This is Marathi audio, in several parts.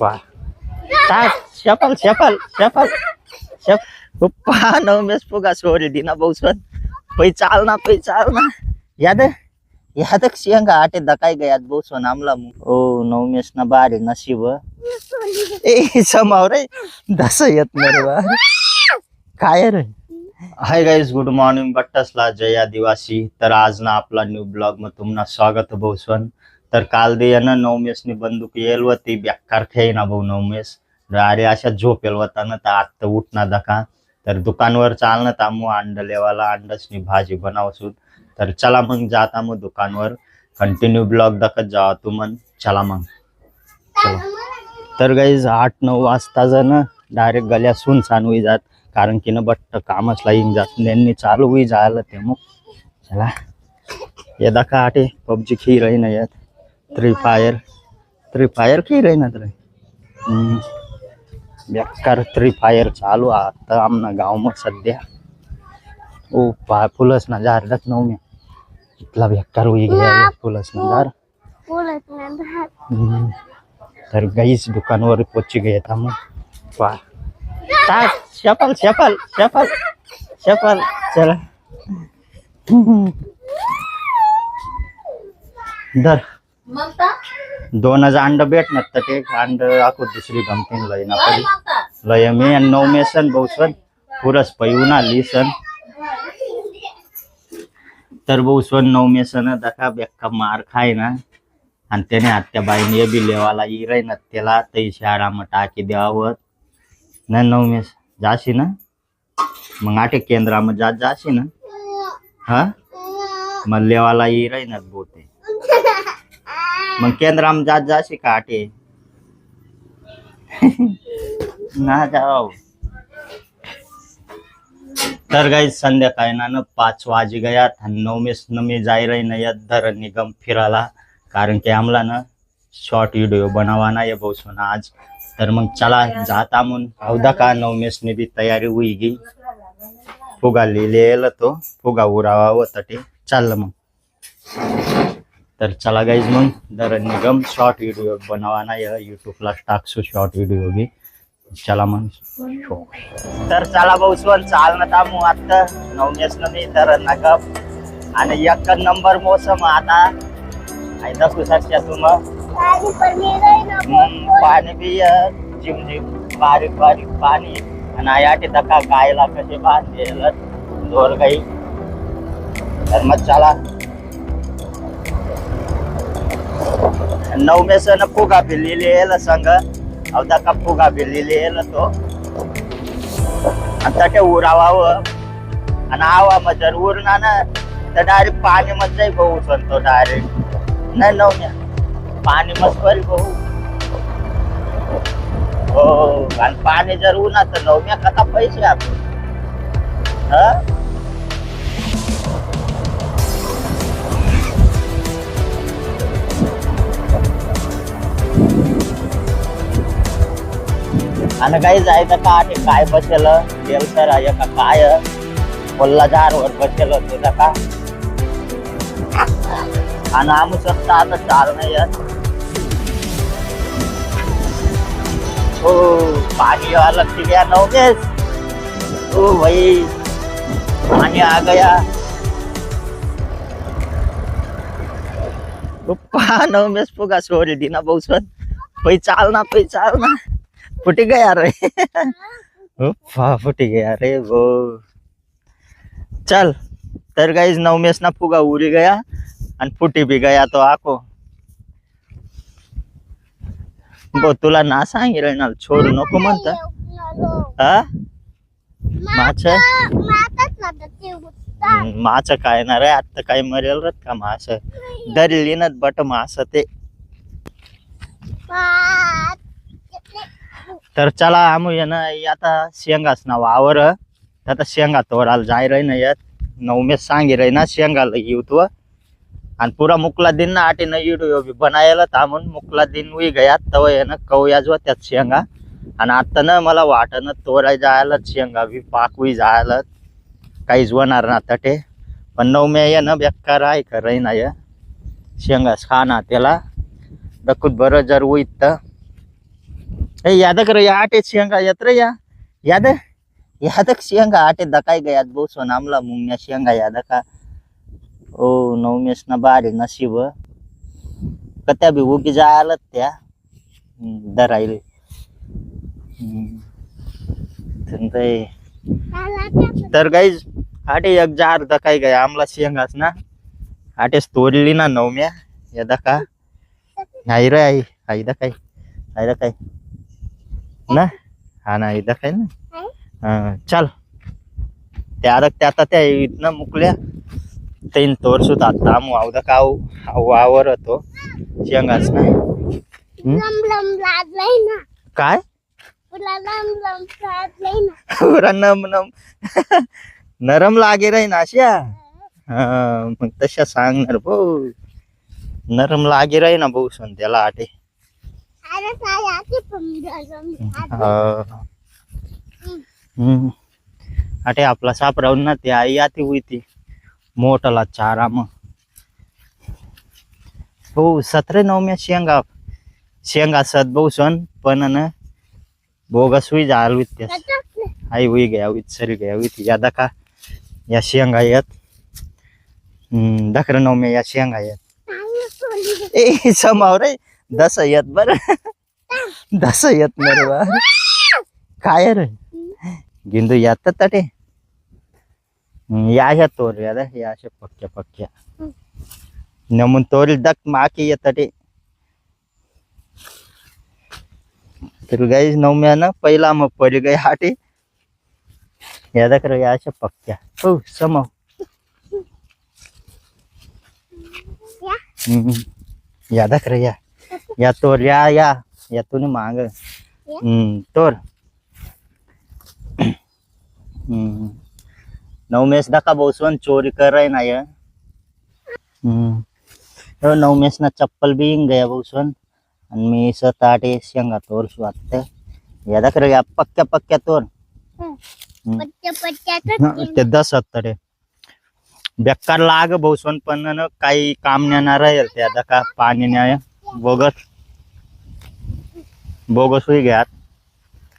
पा टाक शपल शपल शपल शप पप्पा नवमेस फुगा सोडली दिना बहुसन पै चाल ना पै चाल ना. याद याद शेंगा? आटे दकाय गयात बहुसन आमला ओ नवमेस ना बारे नशीब. ए समाव रे. दस येत नाही बा. काय रे? हाय गाईज गुड मॉर्निंग बट्टसला जय आदिवासी तर आज ना आपला न्यू ब्लॉग मग तुम्हाला स्वागत बहुसन तर काल दे ना नवमेसनी बंदूक येल होती बेकार खेळ ना भाऊ नवमेस. अरे अशा झोपेल होता ना तर आत्ता उठना दका. तर दुकानवर चालणं तामू अंड लेवाला अंडसनी भाजी बनावसूत तर चला मग जाता मग दुकानवर. कंटिन्यू ब्लॉग दाखत जा तू मन. चला मग. चला. तर गाईज आठ नऊ वाजता जण डायरेक्ट गल्या सून होई जात. कारण की न बट्ट कामच लाईन जात. त्यांनी चालू होई जायला ते मग चला. ये दाखा आटे. पबजी खेळ राही ना यात. थ्री फायर थ्री फायर खेळ रही ना तर बेकार थ्री फायर चालू आहे आता आमना गावમાં सध्या ओ पा फुलस ना जार रख नऊ मी इथला बेकार होई गया फुलस ना जार हम्म. तर गाईच दुकानवर पोची गए था मग पा टाक शपल शपल शपल शपल चला दर दोन हजार अंड भेटणार तर ते. अंड आखो दुसरी गमतीन लय ना पडी लय मी आणि नऊ मेसन बहुसन पुरस पैऊन आली सन तर बहुसन नऊ मेसन दका बेक्का मार खाय ना आणि त्याने आत्या बाईने बी लेवाला इराय ना त्याला तै शाळामा टाकी द्यावं ना नऊ मेस जाशी ना? मग आटे केंद्रामध्ये जात जाशी ना? हा? मग लेवाला इराय ना बोते मग केंद्राम जात जाशी का आटे? ना जाओ. तर काही संध्याकाळी ना पाच वाजे गयात आणि नवमेस न मी जाई रही ना धर निगम फिरायला कारण की आम्हाला ना शॉर्ट व्हिडिओ बनावा ना ये बसून आज. तर मग चला जाता म्हणून अवधा का नवमेसने बी तयारी होई गी फुगा लिहिलेलं तो. फुगा उरावा होता ते चाललं मग. तर चला गाईज मग दर निगम शॉर्ट व्हिडिओ बनावा ना या युट्यूबला टाकसू शॉर्ट व्हिडिओ बी. चला मग तर चला भाऊ सोन चाल ना तामू आता नवनेस मी तर नका आणि एक नंबर मोसम आता. आई दखू शकता तुम पाणी बी झिम झिम बारीक बारीक पाणी. आणि आयाटी दका गायला कसे बांधलेलं दोर गाई तर मग चला. नवमेसन फुगा भिल्लेलं सांग. अवदा का फुगा भिल्लेलं तो. आणि ते उरावावं. आणि आवा मग जर उरणार ना तर डायरेक्ट पाणी मध्ये जाई भाऊ संतो डायरेक्ट नाही नवम्या. पाणी मस्त बरी भाऊ हो आणि पाणी जर उन्हा तर नवम्या कथा पैसे आपण हा? आणि काही जायचं का ते काय बसेल? देव सर आहे का काय? कोल्हा वर बसेल तुझा का आणि आम्ही स्वतः आता चाल नाही येत हो पानी वाला चिड़िया नव्हतेच हो भाई पानी आ गया. पहा नवमेस फुगा सोडली दिना बहुसन पै चाल ना पै चाल ना. फुटी गया रे. उप्पा फुटी गया रे वो. चल तर गाईज नवमेश ना फुगा उरी गया आणि फुटी बी गया तो आको. बो तुला ना सांगी ना छोडू नको म्हणता. हा? माछ? माछ काय ना रे आता काय मरेल रत का मास? दरली ना बट मास ते. तर चला आमू ना आता शेंगाच ना वावर आता शेंगा तोडायला जाय रही ना येत. नवमेश सांगी रही ना शेंगाला येऊ तू आणि पुरा मुकला दिन ना आटी ना बी बनायला थांबून मुकला दिन वी गयात तव आहे ना कवयाज त्यात शेंगा. आणि आता ना मला वाटणं तोराय जायला शेंगा बी पाकवी जायला काहीच होणार ना तटे पण नवमे ये ना बेकार आहे का रही ना या शेंगाच खा ना त्याला. डकूत बरं जर होईत तर. ए यादक रे या आटे शेंगा येत रे या याद यादक शेंगा आटे दकाय गयात बहु सोनामला मुंग्या शेंगा याद का ओ नवमेश ना बारे नशीब कत्या बी उगी जायला त्या दरायले तर गाईज आटे एक जार दकाय गाय आमला शेंगाच ना आटेच तोडली ना नवम्या या दका नाही रे आई आई दकाय आई दकाय ना? हा ना आई दकाय ना? हा, चल. त्या आता त्या आता त्या इथनं मुकल्या. तीन तोरसूत आता आमू आवदा काव वावर होतो. शेंगाच ना. काय? पुरा नम नम. नरम लागे राही ना अशा. हा मग तशा सांगणार भाऊ. नरम लागे राही ना भाऊ सण त्याला आटे आटे आपला साप राहून ना ते आई आती होती मोठाला चारा मग हो सतरे नवम्या शेंगा. शेंगा सत भाऊ सण पण न बोगस हुई जाल हुई त्या आई हुई गया हुई सरी गया हुई या दका या शेंगा येत. हम्म दखर नवम्या या शेंगा येत. ए समाव रे. दस येत बर. दस येत बा काय रे? गिंदू येतात तटे. या ह्या तोर या या अशा पक्क्या पक्क्या. नमून तोरी दक माकी येतटे तर गाई नवम्या ना पहिला मग परी गाई हाटे. या दक रे, या अशा पक्क्या. हो समव. हम्म. या दक रे, या या तोर या या या तुम्ही माग। हम्म तोर। हम्म नवमेश दका बोसवन चोरी कर रहे ना ये। हम्म तो नवमेश ना चप्पल भी इंग गया बोसवन। आणि मी सताटे शेंगा तोर वाटते या दक रे, या पक्क्या पक्क्या तोर। हं, पट्ट्याच ते दस हत्तरे बेकार लाग बोसवन पण न काही काम नेणार राहील त्या दका पाणी न्याय बोगस। बोगस हुई गयात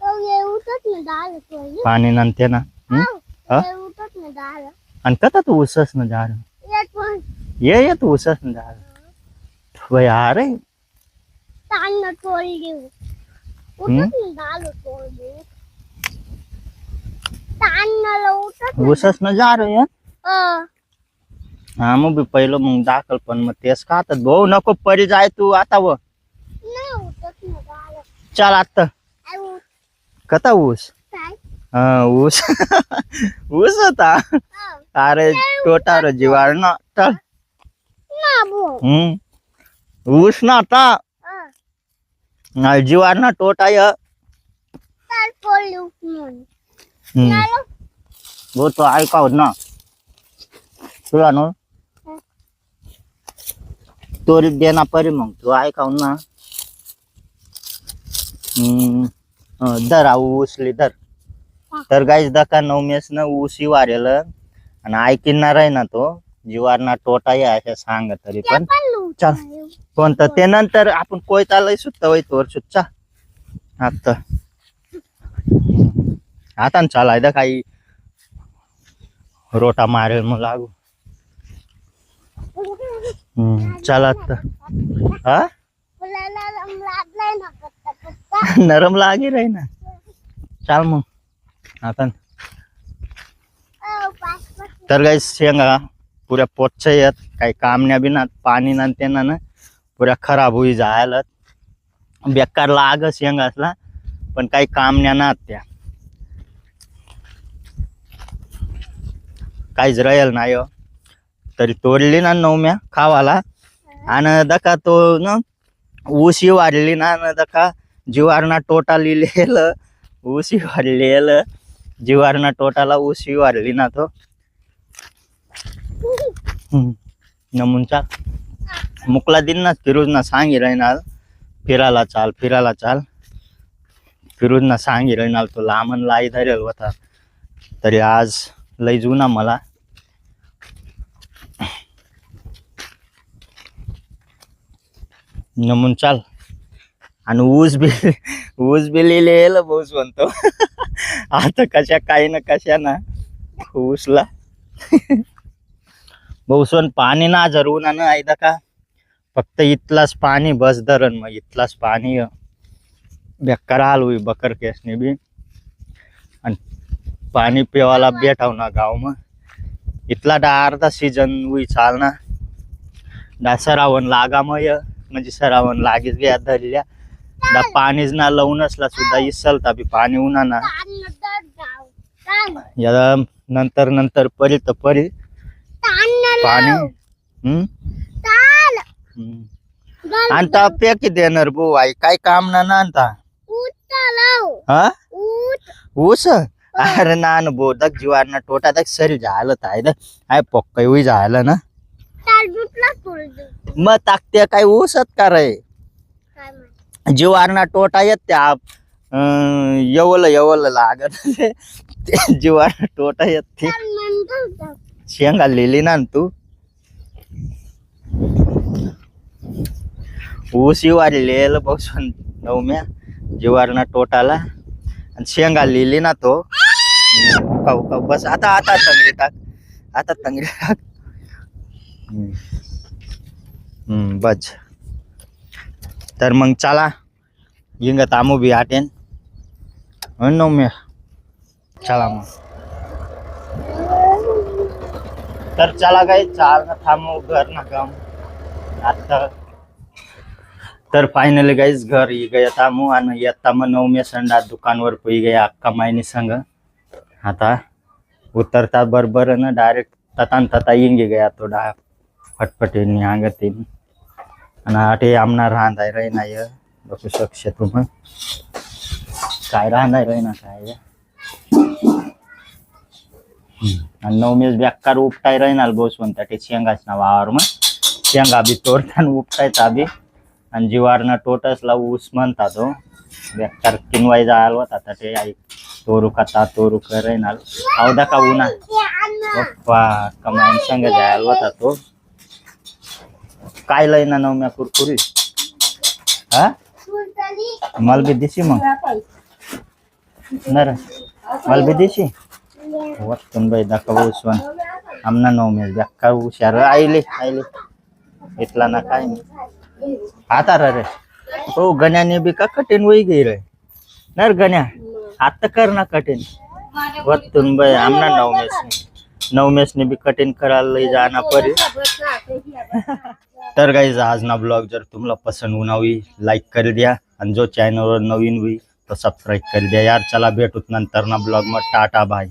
तो येऊतच ना डाल तो पाणी नंतर ना। हं? हा? येऊतच ना डाल। आणि कथा तू उसस न झाड येत पण ये ये तू उसस न झाड वय अरे तान ना तोडी घेऊ हम्म? उठत ना डाल तोडी तान ना उठत उसस न झाड ये अ हा मग बी पहिलं मग दाखल पण मग तेच खातात भाऊ नको परी जाय तू आता व ना उठत ना डाल चल आता आई उठ कथा ऊस काय हा ऊस ऊस होता अ अरे टोटार जीवार ना चल ना बो हम्म ऊस ना आता अ ना जीवार ना टोटा य तार पोली उठून हम्म. नालो भाऊ तो ऐकाव ना तुला ना तोरी देना परी मग. तू ऐकाव ना. हम्म. हं, धर आ उसली धर. तर गाईच दका नवमेस न उशी वारेल. आणि ऐकिणार आहे ना तो. जीवारना टोटा आहे अशा सांग तरी पण. चल. कोणतं ते नंतर आपण कोयतालाही सुद्धा वय तोर सुच्चा आता आता चालाय दा काही. रोटा मारेल मग लागू. चला आता. हा? नरम लागे राही ना. चाल मग. आता. तर काही शेंगा पुऱ्या पोटच्या येत काही कामण्या बिना पाणी ना त्यांना ना पुऱ्या खराब होई जायला बेकार लाग शेंगा असला पण काही कामण्या ना त्या. काहीच राहील नाही हो. तरी तोडली ना नवम्या खावाला. आणि दका तो न उशी वाढली ना न दका जिवारना टोटा लिहिलेल उशी वाढलेल. जिवारना टोटाला उशी वाढली ना तो. नमुनचा मुकला दिन ना फिरूज ना सांगी राहणार फिरायला चाल फिरायला चाल. फिरूज ना सांगी राहणार तो लांबन लाई धरेल होता. तरी आज लय जुना मला. नमून चाल. आणि ऊस बी ऊस बी लिहिलेलं भाऊस म्हणतो. आता कशा काही ना कशा ना ऊसला. भाऊसवन पाणी ना जरूर ना ऐदा का? फक्त इथलाच पाणी बस धरण मग इथलाच पाणी. बेकार हाल होई बकर केसने बी. आणि पाणी पिवायला बेठाव ना गाव मग. इथला डा अर्धा सीजन होई चाल ना लागा मग म्हणजे सरावण लागेच घ्या धरल्या डा पाणीच ना लावूनचला सुद्धा इसलता बी पाणी उन्हा ना तांदळ या नंतर नंतर परी तर परी पाणी हम्म? ताल हम्म. आणता पेकी देणार बो आई? काय काम ना ना आणता? हा? ऊस? अरे नान बोधक जीवाना टोटा तक सरी झालं ताय आय पक्कई झालं ना. मग ताकते काय ऊसत का रे? जीवाना टोटा येत त्या यवल यवल लागत ते जीवाना टोटा येत. ते. शेंगा लिहिली ना तू. ऊस वारी लिहिलं बसून नवम्या जीवारना टोटाला. आणि शेंगा लिहिली ना तो. बस आता आता तंगडी टाक. आता तंगडी टाक. हम्म. हम्म, बस तर मग चला इंग तामू बी आटेन हो नवम्या चला मग तर चला काही चाल ना थांबू घर ना काम आता तर फायनली गाईच घर ही गया थांबू आणि येता मग नवम्या संडा दुकानवर पै गया अक्का मायनी संग आता उतरता बरोबर ना डायरेक्ट ततान तता इंगे गया तो डा फटफटीने अंगतीन आणि आटे आमना राहताय रे नाही बघू शकशे तुम्ही. काय राहणार रे ना काय आणि नवमीस बेकार उपटाय राहणार बसून त्या शेंगाच ना वावर मग शेंगा बी तोडताना उपटाय बी. आणि जीवारनं टोटसला ऊस म्हणता तो बेकार किनवाय जायला होता तर ते आई तोरू कथा तोरू करायनाल अवदा का उन्हा ते. पप्पा कमाईन संग जायला होता तो. काय ना नवम्या कुरकुरी हा. मला बी दिशी मग. नर मला बी दिशी? वतून बाई दाखव उसवन आमना नवम्या बेकार हुशार? आईले आईले. इथला ना काय नाही आता रे हो गण्याने बी का कठीण वही गई रे? नर गण्या आता कर ना कठीण. वतून बाई आमना नवमेस नवमेसने बी कठीण करायला लई जाना परी. तर गाईज आज ना ब्लॉग जर तुम्हाला पसंत होणावी लाईक कर द्या. आणि जो चॅनलवर नवीन होई तो सबस्क्राईब कर द्या. यार चला भेटूत नंतर ना ब्लॉग मग. Tata bye